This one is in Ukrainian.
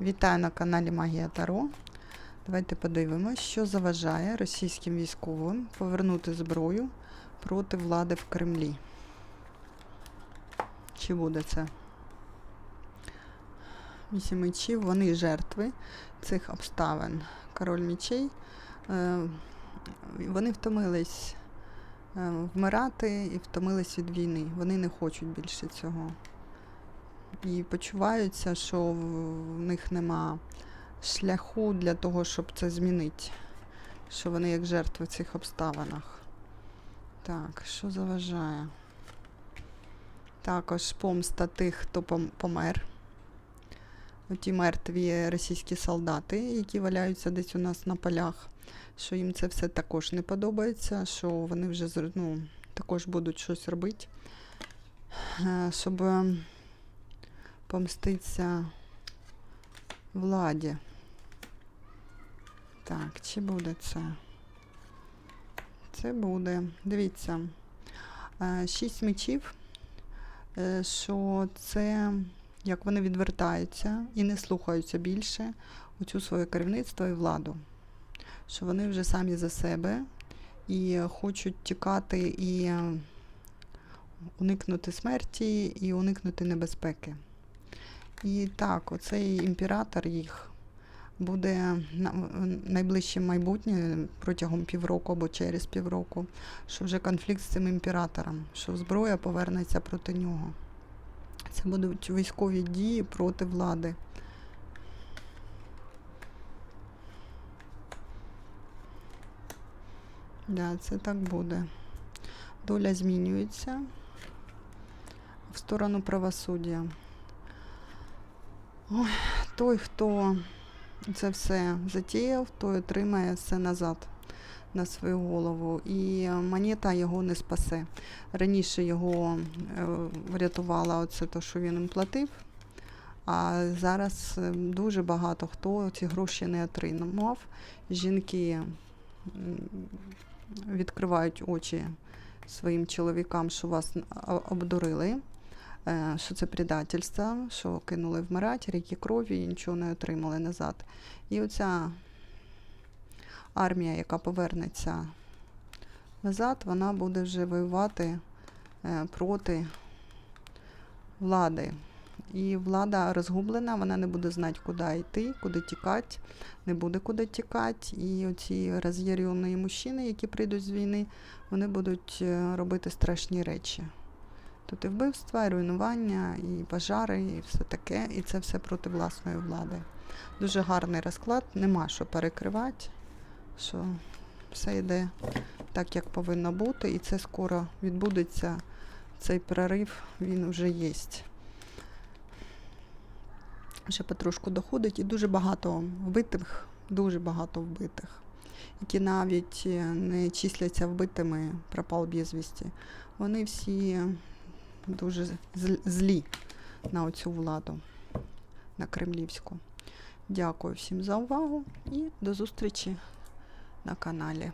Вітаю на каналі Магія Таро. Давайте подивимось, що заважає російським військовим повернути зброю проти влади в Кремлі. Чи буде це? Вісім мечів, вони жертви цих обставин. Король мечей. е, Вони втомились е, вмирати і втомились від війни. Вони не хочуть більше цього і почуваються, що в них нема шляху для того, щоб це змінити. Що вони як жертви в цих обставинах. Так, що заважає? Також помста тих, хто помер. Оті мертві російські солдати, які валяються десь у нас на полях, що їм це все також не подобається, що вони вже ну, також будуть щось робити, е, щоб е, помститься владі. Так, чи буде це? Це буде. Дивіться. е, Шість мечів, е, що це як вони відвертаються і не слухаються більше у цю своє керівництво і владу. Що вони вже самі за себе і хочуть тікати і уникнути смерті і уникнути небезпеки. І так, оцей імператор їх буде на найближче майбутнє протягом півроку або через півроку, що вже конфлікт з цим імператором, що зброя повернеться проти нього. Це будуть військові дії проти влади. Да, це так буде. Доля змінюється в сторону правосуддя. Ой, той, хто це все затіяв, той отримає все назад на свою голову. І монета його не спасе. Раніше його е, врятувала оце те, що він їм платив. А зараз е, дуже багато хто ці гроші не отримав. Жінки відкривають очі своїм чоловікам, що вас обдурили що це предательство, що кинули вмирати, ріки крові і нічого не отримали назад. І оця армія, яка повернеться назад, вона буде вже воювати е, проти влади. І влада розгублена, вона не буде знати, куди йти, куди тікати, не буде куди тікати. І оці роз'ярені мужчини, які прийдуть з війни, вони будуть е, робити страшні речі. Тут і вбивства, і руйнування, і пожари, і все таке, і це все проти власної влади. Дуже гарний розклад, нема що перекривати, що все йде так, як повинно бути, і це скоро відбудеться. Цей прорив, він вже є. Вже потрошку доходить, і дуже багато вбитих, дуже багато вбитих, які навіть е, не числяться вбитими, пропал безвісті. Вони всі дуже злі на оцю владу, на кремлівську. Дякую всім за увагу і до зустрічі на каналі.